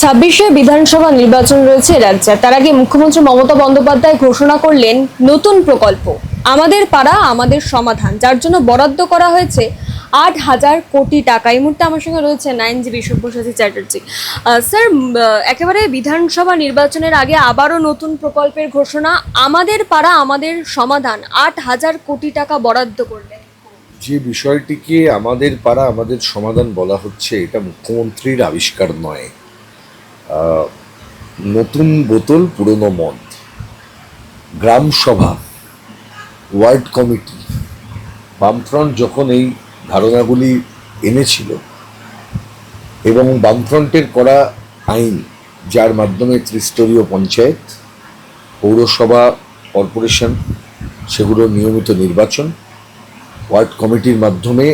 ছাব্বিশে বিধানসভা নির্বাচন রয়েছে রাজ্যে। তার আগে মুখ্যমন্ত্রী মমতা বন্দ্যোপাধ্যায় ঘোষণা করলেন, নতুন প্রকল্প, আমাদের পাড়া, আমাদের সমাধান, যার জন্য বরাদ্দ করা হয়েছে আট হাজার কোটি টাকা। এই মুহূর্তে আমার সঙ্গে রয়েছে আইনজীবী সব্যসাচী চ্যাটার্জি। স্যার একেবারে বিধানসভা নির্বাচনের আগে আবারও নতুন প্রকল্পের ঘোষণা, আমাদের পাড়া, আমাদের সমাধান, আট হাজার কোটি টাকা বরাদ্দ করলেন। যে বিষয়টিকে আমাদের পাড়া, আমাদের সমাধান বলা হচ্ছে, এটা মুখ্যমন্ত্রীর আবিষ্কার নয়। নতুন বোতল, পুরনো মদ। গ্রাম সভা, ওয়ার্ড কমিটি। বামফ্রন্ট যখন এই ধারণাগুলি এনেছিল এবং বামফ্রন্টের করা আইন, যার মাধ্যমে ত্রিস্তরীয় পঞ্চায়েত, পৌরসভা, কর্পোরেশন, সেগুলোর নিয়মিত নির্বাচন, ওয়ার্ড কমিটির মাধ্যমে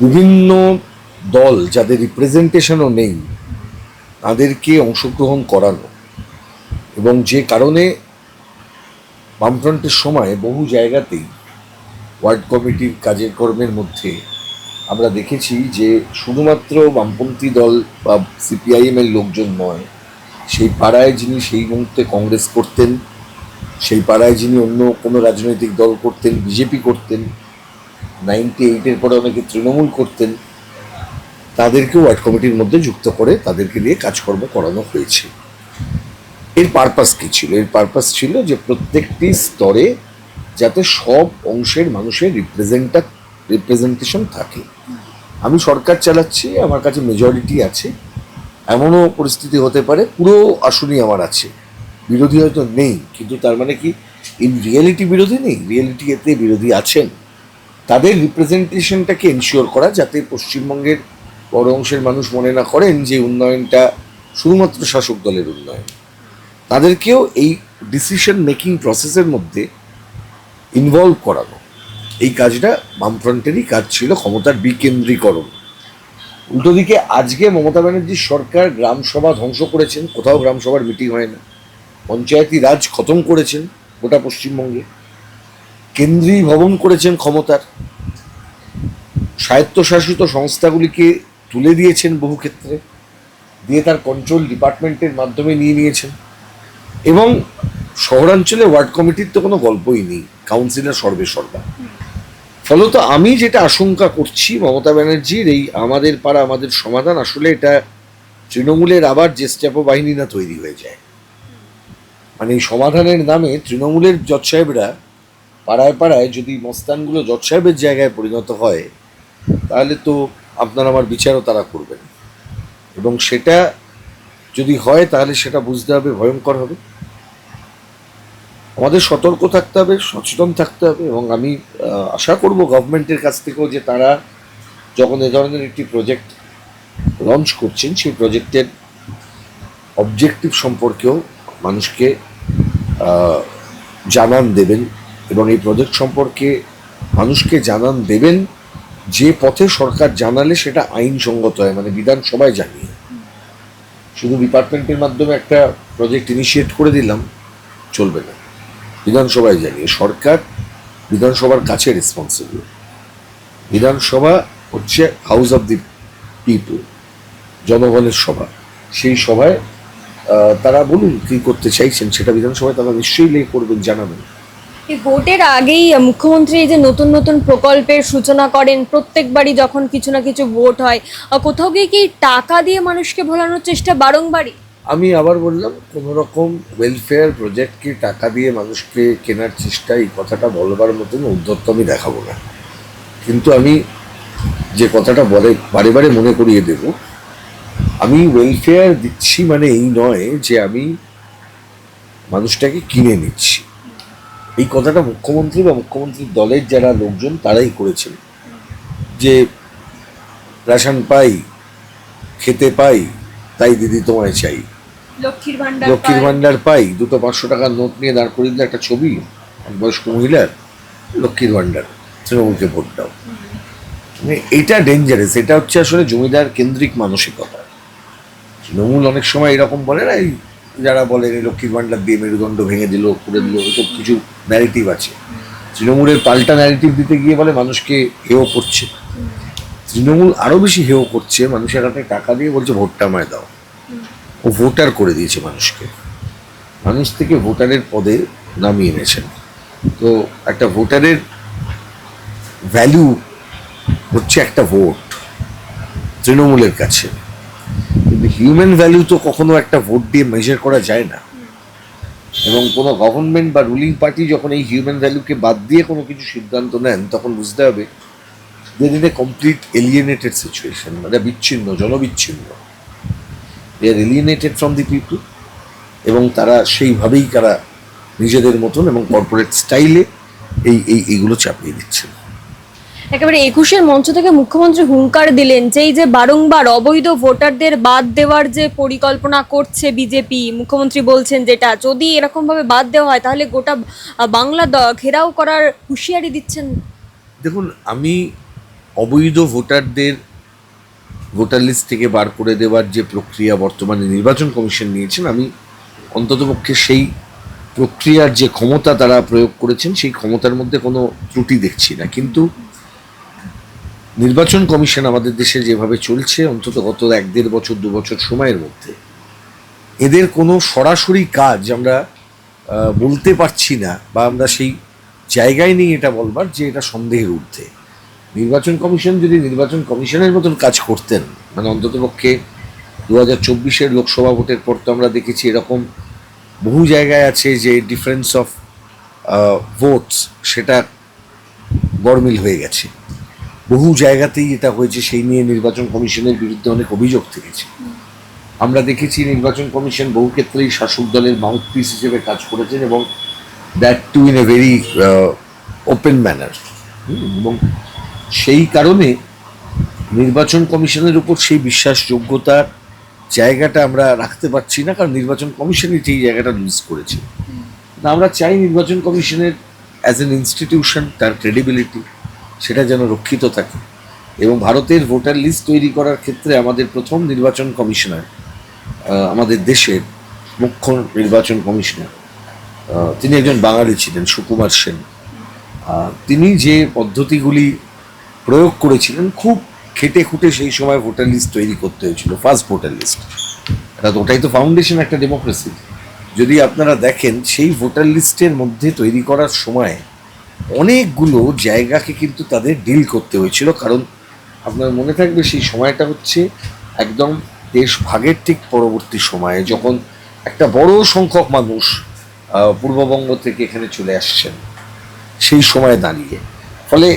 বিভিন্ন দল যাদের রিপ্রেজেন্টেশনও নেই তাদেরকে অংশগ্রহণ করানো। এবং যে কারণে বামফ্রন্টের সময় বহু জায়গাতেই ওয়ার্ড কমিটির কাজের কর্মের মধ্যে আমরা দেখেছি যে শুধুমাত্র বামপন্থী দল বা সিপিআইএমের লোকজন নয়, সেই পাড়ায় যিনি সেই মুহূর্তে কংগ্রেস করতেন, সেই পাড়ায় যিনি অন্য কোনো রাজনৈতিক দল করতেন, বিজেপি করতেন নাইনটি এইটের পরে অনেকে তৃণমূল করতেন তাদেরকে ওয়ার্ড কমিটির মধ্যে যুক্ত করে তাদেরকে নিয়ে কাজকর্ম করানো হয়েছে। এর পারপাস কী ছিল? এর পারপাস ছিল যে প্রত্যেকটি স্তরে যাতে সব অংশের মানুষের রিপ্রেজেন্টা রিপ্রেজেন্টেশন থাকে। আমি সরকার চালাচ্ছি, আমার কাছে মেজরিটি আছে। এমনও পরিস্থিতি হতে পারে, পুরো আসনই আমার আছে। বিরোধী হয়তো নেই, কিন্তু তার মানে কি ইন রিয়েলিটি বিরোধী নেই? রিয়েলিটি এতে বিরোধী আছেন। তাদের রিপ্রেজেন্টেশনটাকে এনশিওর করা যাতে পশ্চিমবঙ্গের বড় অংশের মানুষ মনে না করেন যে উন্নয়নটা শুধুমাত্র শাসক দলের উন্নয়ন। তাদেরকেও এই ডিসিশন মেকিং প্রসেসের মধ্যে ইনভলভ করানো। এই কাজটা বামফ্রন্টেরই কাজ ছিল, ক্ষমতার বিকেন্দ্রীকরণ। উল্টো দিকে আজকে মমতা ব্যানার্জির সরকার গ্রামসভা ধ্বংস করেছেন, কোথাও গ্রামসভার মিটিং হয় না। পঞ্চায়েতি রাজ খতম করেছেন গোটা পশ্চিমবঙ্গে। কেন্দ্রীয় ভবন করেছেন ক্ষমতার। স্বায়ত্তশাসিত সংস্থাগুলিকে তুলে দিয়েছেন বহু ক্ষেত্রে, দিয়ে তার কন্ট্রোল ডিপার্টমেন্টের মাধ্যমে নিয়ে নিয়েছেন। এবং শহরাঞ্চলে ওয়ার্ড কমিটির তো কোনো গল্পই নেই কাউন্সিলর সর্বে সর্বা। ফলত আমি যেটা আশঙ্কা করছি মমতা ব্যানার্জির, এই আমাদের পাড়া, আমাদের সমাধান, আসলে এটা তৃণমূলের আবার জেস্টাপো বাহিনী না তৈরি হয়ে যায়। মানে এই সমাধানের নামে তৃণমূলের জজ সাহেবরা পাড়ায় পাড়ায় যদি মস্তানগুলো জজ সাহেবের জায়গায় পরিণত হয়, তাহলে তো আপনার আমার বিচারও তারা করবেন এবং সেটা যদি হয়, তাহলে সেটা বুঝতে হবে, ভয়ঙ্কর হবে। আমাদের সতর্ক থাকতে হবে, সচেতন থাকতে হবে, এবং আমি আশা করব গভর্নমেন্টের কাছ থেকেও যে তারা যখন এ ধরনের একটি প্রজেক্ট লঞ্চ করছেন, সেই প্রজেক্টের অবজেক্টিভ সম্পর্কেও মানুষকে জানান দেবেন এবং এই প্রজেক্ট সম্পর্কে মানুষকে জানান দেবেন। যে পথে সরকার জানালে সেটা আইনসঙ্গত হয় মানে বিধানসভায় জানিয়ে। শুধু ডিপার্টমেন্টের মাধ্যমে একটা প্রজেক্ট ইনিশিয়েট করে দিলাম, চলবে না। বিধানসভায় জানিয়ে। সরকার বিধানসভার কাছে রেসপন্সিবল বিধানসভা হচ্ছে হাউস অফ দি পিপল জনগণের সভা। সেই সভায় তারা বলুন কি করতে চাইছেন, সেটা বিধানসভায় তারা নিশ্চয়ই লে করবেন, জানাবেন। ভোটের আগেই মুখ্যমন্ত্রী এই যে নতুন নতুন প্রকল্পের সূচনা করেন, প্রত্যেকবারই যখন কিছু না কিছু ভোট হয় কোথাও গিয়ে কি টাকা দিয়ে মানুষকে ভোলানোর চেষ্টা বারংবারই? আমি আবার বললাম কোনো রকম ওয়েলফেয়ার প্রজেক্টকে টাকা দিয়ে মানুষকে কেনার চেষ্টা, এই কথাটা বলবার মতন উদ্যত্ত আমি দেখাবো না। কিন্তু আমি যে কথাটা বলে, বারে বারে মনে করিয়ে দেব, আমি ওয়েলফেয়ার দিচ্ছি মানে এই নয় যে আমি মানুষটাকে কিনে নিচ্ছি। এই কথাটা মুখ্যমন্ত্রী বা মুখ্যমন্ত্রীর দলের যারা লোকজন তারাই করেছেন। যে রেশন পাই খেতে পাই তাই দিদি তোমায় চাই। লক্ষ্মীর ভান্ডার পাই। দুটো পাঁচশো টাকার নোট নিয়ে দাঁড় করিয়ে দিলে একটা ছবি বয়স্ক মহিলার লক্ষ্মীর ভান্ডার তৃণমূলকে ভোট দাও। মানে এটা ডেঞ্জারাস এটা হচ্ছে আসলে জমিদার কেন্দ্রিক মানসিকতা। তৃণমূল অনেক সময় এরকম বলে না এই যারা বলেন এই লক্ষ্মীর ভান্ডার দিয়ে মেরুদণ্ড ভেঙে দিল, করে দিল, এসব কিছু ন্যারেটিভ আছে। তৃণমূলের পাল্টা ন্যারেটিভ দিতে গিয়ে বলে মানুষকে হেয় করছে। তৃণমূল আরও বেশি হেয় করছে, মানুষের হাতে টাকা দিয়ে বলছে, ভোটটা আমায় দাও। ও ভোটার করে দিয়েছে মানুষকে। মানুষ থেকে ভোটারের পদে নামিয়ে এনেছেন। তো একটা ভোটারের ভ্যালু হচ্ছে একটা ভোট তৃণমূলের কাছে। কিন্তু হিউম্যান ভ্যালু তো কখনো একটা ভোট দিয়ে মেজার করা যায় না। এবং কোনো গভর্নমেন্ট বা রুলিং পার্টি যখন এই হিউম্যান ভ্যালুকে বাদ দিয়ে কোনো কিছু সিদ্ধান্ত নেন, তখন বুঝতে হবে they're in a complete alienated situation মানে বিচ্ছিন্ন, জনবিচ্ছিন্ন। They are alienated from the people এবং তারা সেইভাবেই তারা নিজেদের মতন এবং কর্পোরেট স্টাইলে এই এই, এইগুলো চাপিয়ে দিচ্ছেন। একেবারে একুশের মঞ্চ থেকে মুখ্যমন্ত্রী হুঙ্কার দিলেন যে এই যে বারংবার অবৈধ ভোটারদের বাদ দেওয়ার যে পরিকল্পনা করছে বিজেপি, মুখ্যমন্ত্রী বলছেন যেটা। যদি এরকম ভাবে বাদ দেওয়া হয়, তাহলে গোটা বাংলা ঘেরাও করার হুঁশিয়ারি দিচ্ছেন। দেখুন, আমি অবৈধ ভোটারদের ভোটার লিস্ট থেকে বার করে দেওয়ার যে প্রক্রিয়া বর্তমানে নির্বাচন কমিশন নিয়েছেন, আমি অন্ততপক্ষে সেই প্রক্রিয়ার যে ক্ষমতা তারা প্রয়োগ করেছেন, সেই ক্ষমতার মধ্যে কোনো ত্রুটি দেখছি না। কিন্তু নির্বাচন কমিশন আমাদের দেশে যেভাবে চলছে, অন্তত গত এক দেড় বছর, দু বছর সময়ের মধ্যে, এদের কোনো সরাসরি কাজ আমরা বলতে পারছি না বা আমরা সেই জায়গায় নেই এটা বলবার যে এটা সন্দেহের ঊর্ধ্বে। নির্বাচন কমিশন যদি নির্বাচন কমিশনের মতন কাজ করতেন মানে অন্ততপক্ষে দু হাজার চব্বিশের লোকসভা ভোটের পর তো আমরা দেখেছি এরকম বহু জায়গায় আছে যে ডিফারেন্স অফ ভোটস সেটা গরমিল হয়ে গেছে। বহু জায়গাতেই এটা হয়েছে সেই নিয়ে নির্বাচন কমিশনের বিরুদ্ধে অনেক অভিযোগ থেকেছে। আমরা দেখেছি নির্বাচন কমিশন বহু ক্ষেত্রেই শাসক দলের মাউথপিস হিসেবে কাজ করেছেন এবং that too in a very open manner এবং সেই কারণে নির্বাচন কমিশনের উপর সেই বিশ্বাসযোগ্যতার জায়গাটা আমরা রাখতে পারছি না কারণ নির্বাচন কমিশনই সেই জায়গাটা লুজ করেছে। আমরা চাই নির্বাচন কমিশনের অ্যাজ এন ইনস্টিটিউশন তার ক্রেডিবিলিটি সেটা যেন রক্ষিত থাকে। এবং ভারতের ভোটার লিস্ট তৈরি করার ক্ষেত্রে আমাদের প্রথম নির্বাচন কমিশনার আমাদের দেশের মুখ্য নির্বাচন কমিশনার তিনি একজন বাঙালি ছিলেন, সুকুমার সেন। তিনি যে পদ্ধতিগুলি প্রয়োগ করেছিলেন, খুব খেটে খুঁটে সেই সময় ভোটার লিস্ট তৈরি করতে হয়েছিল ফার্স্ট ভোটার লিস্ট। এটা ওটাই তো ফাউন্ডেশন একটা ডেমোক্রেসি যদি আপনারা দেখেন, সেই ভোটার লিস্টের মধ্যে তৈরি করার সময় অনেকগুলো জায়গাকে কিন্তু তাদের ডিল করতে হয়েছিল। কারণ আপনার মনে থাকবে সেই সময়টা হচ্ছে একদম দেশ ভাগের ঠিক পরবর্তী সময়ে যখন একটা বড় সংখ্যক মানুষ পূর্ববঙ্গ থেকে এখানে চলে আসছেন, সেই সময় দাঁড়িয়ে। ফলে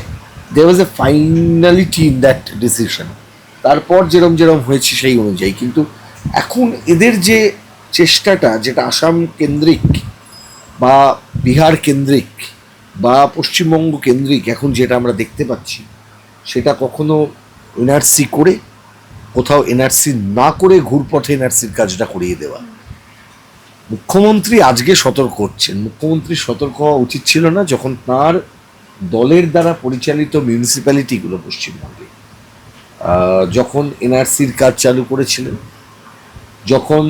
there was a finality in that decision তারপর যেরম যেরম হয়েছে সেই অনুযায়ী। কিন্তু এখন এদের যে চেষ্টাটা, যেটা আসাম কেন্দ্রিক বা বিহার কেন্দ্রিক পশ্চিমবঙ্গ কেন্দ্রিক এখন যেটা আমরা দেখতে পাচ্ছি, সেটা কখনো এনআরসি করে, কোথাও এনআরসি না করে ঘুরপথে এনআরসির কাজটা করিয়ে দেওয়া। মুখ্যমন্ত্রী আজকে সতর্ক হচ্ছেন। মুখ্যমন্ত্রী সতর্ক হওয়া উচিত ছিল না যখন তার দলের দ্বারা পরিচালিত মিউনিসিপ্যালিটিগুলো পশ্চিমবঙ্গে। যখন এনআরসির কাজ চালু করেছিলেন, যখন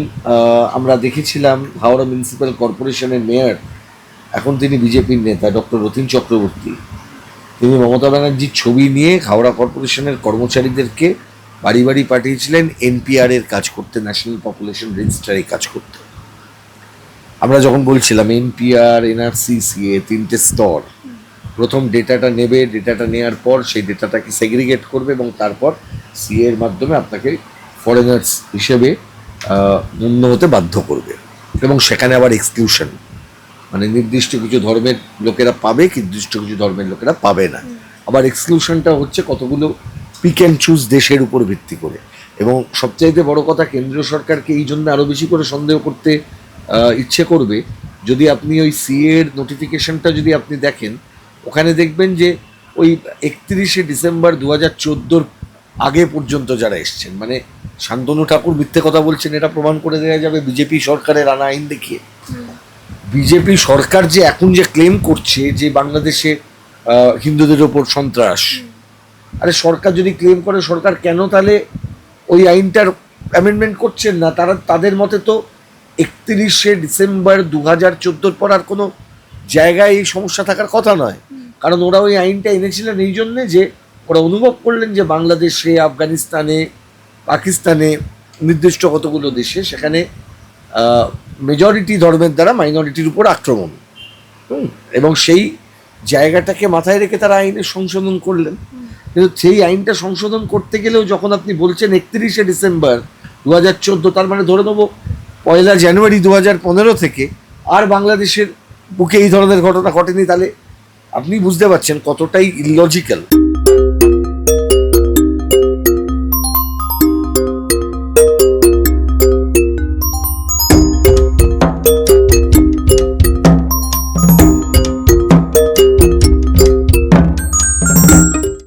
আমরা দেখেছিলাম হাওড়া মিউনিসিপ্যাল কর্পোরেশনের মেয়র এখন তিনি বিজেপির নেতা, ডক্টর রতিন চক্রবর্তী। তিনি মমতা ব্যানার্জির ছবি নিয়ে হাওড়া কর্পোরেশনের কর্মচারীদেরকে বাড়ি বাড়ি পাঠিয়েছিলেন এনপিআর এর কাজ করতে, ন্যাশনাল পপুলেশন রেজিস্টারে কাজ করতে। আমরা যখন বলছিলাম এনপিআর এনআরসি সিএ তিনটে স্তর, প্রথম ডেটাটা নেবে, ডেটাটা নেওয়ার পর সেই ডেটাটাকে সেগ্রিগেট করবে এবং তারপর সিএ এর মাধ্যমে আপনাকে ফরেনার্স হিসেবে গণ্য হতে বাধ্য করবে। এবং সেখানে আবার এক্সক্লুশন মানে নির্দিষ্ট কিছু ধর্মের লোকেরা পাবে কি নির্দিষ্ট কিছু ধর্মের লোকেরা পাবে না। আবার এক্সক্লুশনটা হচ্ছে কতগুলো পিক অ্যান্ড চুজ দেশের উপর ভিত্তি করে। এবং সবচাইতে বড় কথা কেন্দ্রীয় সরকারকে এই জন্য আরও বেশি করে সন্দেহ করতে ইচ্ছে করবে। যদি আপনি ওই সিএর এর নোটিফিকেশনটা যদি আপনি দেখেন, ওখানে দেখবেন যে ওই একত্রিশে ডিসেম্বর দু হাজার চোদ্দোর আগে পর্যন্ত যারা এসছেন মানে শান্তনু ঠাকুর মিথ্যে কথা বলছেন, এটা প্রমাণ করে দেওয়া যাবে। বিজেপি সরকারের আনা আইন দেখিয়ে। বিজেপি সরকার যে এখন যে ক্লেম করছে যে বাংলাদেশে হিন্দুদের ওপর সন্ত্রাস, আরে সরকার যদি ক্লেম করে, সরকার কেন তাহলে ওই আইনটার অ্যামেন্ডমেন্ট করছেন না? তারা, তাদের মতে তো একত্রিশে ডিসেম্বর দু হাজার চোদ্দোর পর আর কোনো জায়গায় এই সমস্যা থাকার কথা নয়। কারণ ওরা ওই আইনটা এনেছিলেন এই জন্যে যে ওরা অনুভব করলেন যে বাংলাদেশে, আফগানিস্তানে, পাকিস্তানে নির্দিষ্ট কতগুলো দেশে সেখানে মেজরিটি ধর্মের দ্বারা মাইনরিটির উপর আক্রমণ। এবং সেই জায়গাটাকে মাথায় রেখে তারা আইনে সংশোধন করলেন। কিন্তু সেই আইনটা সংশোধন করতে গেলেও যখন আপনি বলছেন একত্রিশে ডিসেম্বর দু হাজার চোদ্দ, তার মানে ধরে নেব পয়লা জানুয়ারি দু হাজার পনেরো থেকে আর বাংলাদেশের বুকে এই ধরনের ঘটনা ঘটেনি, তাহলে আপনি বুঝতে পারছেন কতটাই ইললজিক্যাল